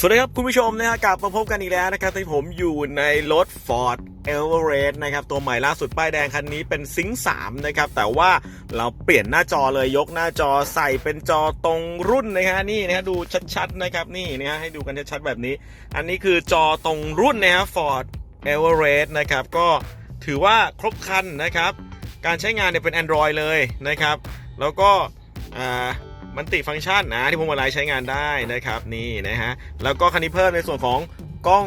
สวัสดีครับ คุณผู้ชมนะฮะกลับมาพบกันอีกแล้วนะครับที่ผมอยู่ในรถ Ford Everest นะครับ ตัวใหม่ล่าสุดป้ายแดงคันนี้เป็นซิงค์3นะครับ แต่ว่าเราเปลี่ยนหน้าจอเลยยกหน้าจอใส่เป็นจอตรงรุ่นนะฮะนี่นะฮะดูชัดๆนะครับนี่นะฮะให้ดูกันชัดๆแบบนี้ อันนี้คือจอตรงรุ่นนะฮะ Ford Everest นะครับ ก็ถือว่าครบครันนะครับ การใช้งานเนี่ยเป็น Android เลยนะครับ แล้วก็อ่า มันติฟังก์ชันนะที่พวงมาลัยใช้งานได้นะครับนี่นะฮะแล้วก็คันนี้เพิ่มในส่วนของกล้อง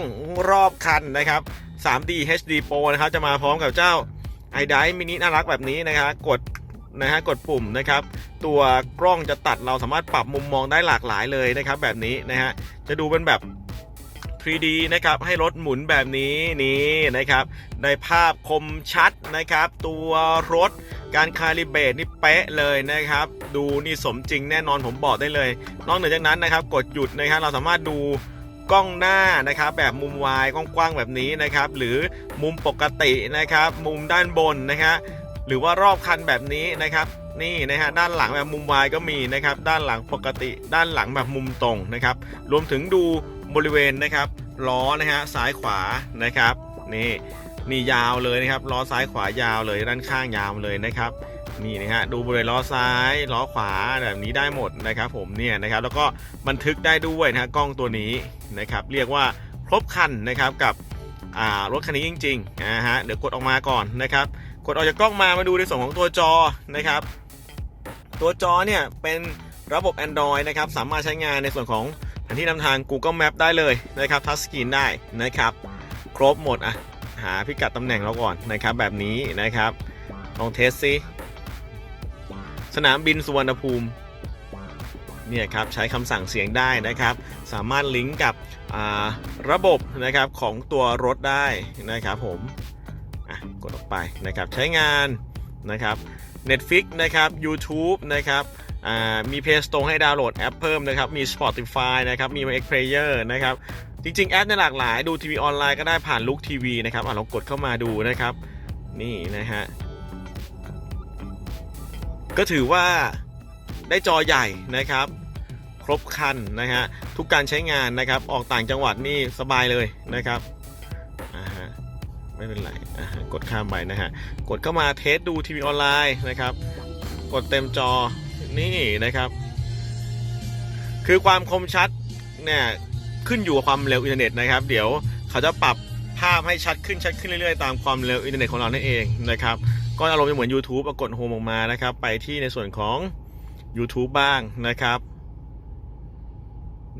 รอบคันนะครับ 3D HD Pro นะครับจะมาพร้อมกับเจ้า i d i มินิน่ารักแบบนี้นะครับกดนะฮะกดปุ่มนะครับตัวกล้องจะตัดเราสามารถปรับมุมมองได้หลากหลายเลยนะครับ แบบนี้นะฮะจะดูเป็นแบบ 3D นะครับให้รถหมุนแบบนี้นี่นะครับได้ภาพคมชัดนะครับ ตัวรถ การคาลิเบตนี่เป๊ะเลยนะครับ ดูนี่สมจริงแน่นอนผมบอกได้เลย นอกเหนือจากนั้นนะครับ กดหยุดนะครับเราสามารถดูกล้องหน้านะครับแบบมุมวายกว้างๆแบบนี้นะครับ หรือมุมปกตินะครับ มุมด้านบนนะฮะหรือว่ารอบคันแบบนี้นะครับ นี่นะฮะด้านหลังแบบมุมวายก็มีนะครับ ด้านหลังปกติ ด้านหลังแบบมุมตรงนะครับ รวมถึงดูบริเวณนะครับล้อนะฮะซ้ายขวานะครับนี่นี่ยาวเลยนะครับล้อซ้ายขวายาวเลยด้านข้างยาวเลยนะครับนี่นะฮะดูบริเวณล้อซ้ายล้อขวาแบบนี้ได้หมดนะครับผมเนี่ยนะครับแล้วก็บันทึกได้ด้วยนะฮะกล้องตัวนี้นะครับเรียกว่าครบคันนะครับกับรถคันนี้จริงๆนะฮะเดี๋ยวกดออกมาก่อนนะครับกดออกจากกล้องมามาดูในส่วนของตัวจอนะครับตัวจอเนี่ยเป็นระบบ Android นะครับสามารถใช้งานในส่วนของแผนที่นำทาง Google Map ได้เลยนะครับทัชสกรีนได้นะครับครบหมดอะ หาพิกัดตำแหน่งเราก่อนนะครับ แบบนี้นะครับลองเทสซิสนามบินสุวรรณภูมิเนี่ยครับใช้คำสั่งเสียงได้นะครับ สามารถลิงก์กับระบบนะครับของตัวรถได้นะครับผมกดออกไปนะครับใช้งานนะครับ Netflix นะครับ YouTube นะครับมี Play Store ให้ดาวน์โหลดแอปเพิ่มนะครับ มี Spotify นะครับ มี X Player นะครับ จริงๆ แอปในหลากหลาย ดูทีวีออนไลน์ก็ได้ผ่านลุกทีวีนะครับอะลองกดเข้ามาดูนะครับ นี่นะฮะ ก็ถือว่าได้จอใหญ่นะครับ ครบคันนะฮะ ทุกการใช้งานนะครับ ออกต่างจังหวัดนี่สบายเลยนะครับอ่าฮะไม่เป็นไรอ่ากดข้ามไปนะฮะ กดเข้ามาเทสดูทีวีออนไลน์นะครับ กดเต็มจอนี่นะครับ คือความคมชัดเนี่ย ขึ้นอยู่กับความเร็วอินเทอร์เน็ตนะครับ เดี๋ยวเขาจะปรับภาพให้ชัดขึ้นชัดขึ้นเรื่อยๆ ตามความเร็วอินเทอร์เน็ตของเรานั่นเองนะครับ ก็อารมณ์จะเหมือน YouTube กดโฮมออกมานะครับ ไปที่ในส่วนของ YouTube บ้างนะครับ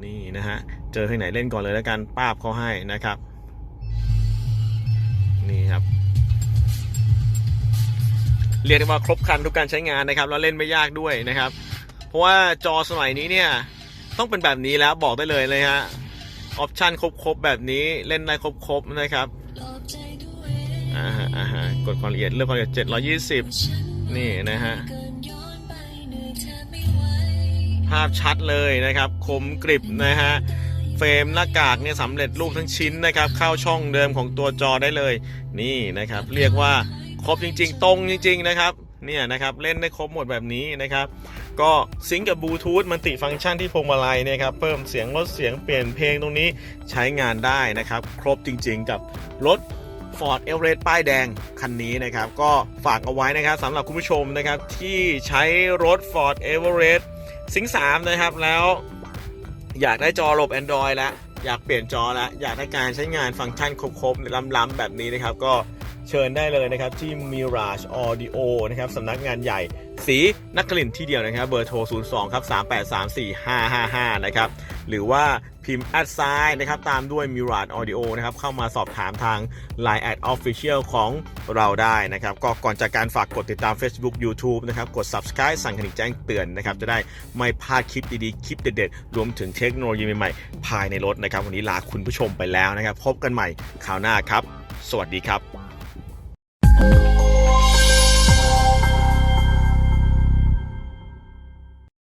นี่นะฮะ เจอที่ไหนเล่นก่อนเลยแล้วกันป้าบเขาให้นะครับ นี่ครับ เรียกได้ว่าครบครันทุกการใช้งานนะครับ แล้วเล่นไม่ยากด้วยนะครับ เพราะว่าจอสมัยนี้เนี่ย ต้องเป็นแบบนี้แล้วบอกได้เลยเลยฮะ ออปชันครบๆ แบบนี้เล่นได้ครบๆ นะครับอ่าฮะอ่าฮะกดความละเอียดเลือกความละเอียด 720 นี่นะฮะ ภาพชัดเลยนะครับ คมกริบนะฮะ เฟรมหน้ากากเนี่ยสำเร็จรูปทั้งชิ้นนะครับ เข้าช่องเดิมของตัวจอได้เลย นี่นะครับ เรียกว่าครบจริง ๆ ตรงจริง ๆ นะครับ เนี่ยนะครับเล่นได้ครบหมดแบบนี้นะครับ ก็ซิงกับบลูทูธมันติฟังก์ชันที่พวงมาลัยเนี่ยครับเพิ่มเสียงลดเสียงเปลี่ยนเพลงตรงนี้ใช้งานได้นะครับ ครบจริงๆกับรถ Ford Everest ป้ายแดงคันนี้นะครับ ก็ฝากเอาไว้นะครับสำหรับคุณผู้ชมนะครับ ที่ใช้รถ Ford Everest ซิงค์3นะครับแล้วอยากได้จอระบบ Android แล้วอยากเปลี่ยนจอแล้วอยากได้การใช้งานฟังก์ชันครบๆล้ำๆแบบนี้นะครับ ก็ เชิญได้เลยนะครับ ที่ Mirage Audio นะครับสำนักงานใหญ่สีนักกลิ่นที่เดียวนะครับ เบอร์โทร 02 ครับ 3834555 นะครับ หรือว่าพิมพ์แอดไซน์นะครับ ตามด้วย Mirage Audio นะครับ เข้ามาสอบถามทาง Line แอด Official ของเราได้นะครับ ก็ก่อนจากการฝากกดติดตาม Facebook YouTube นะครับ กด Subscribe สั่งกระดิ่งแจ้งเตือนนะครับ จะได้ไม่พลาดคลิปดีๆ คลิปเด็ดๆ รวมถึงเทคโนโลยีใหม่ๆ ภายในรถนะครับ วันนี้ลาคุณผู้ชมไปแล้วนะครับ พบกันใหม่คราวหน้าครับ สวัสดีครับ Música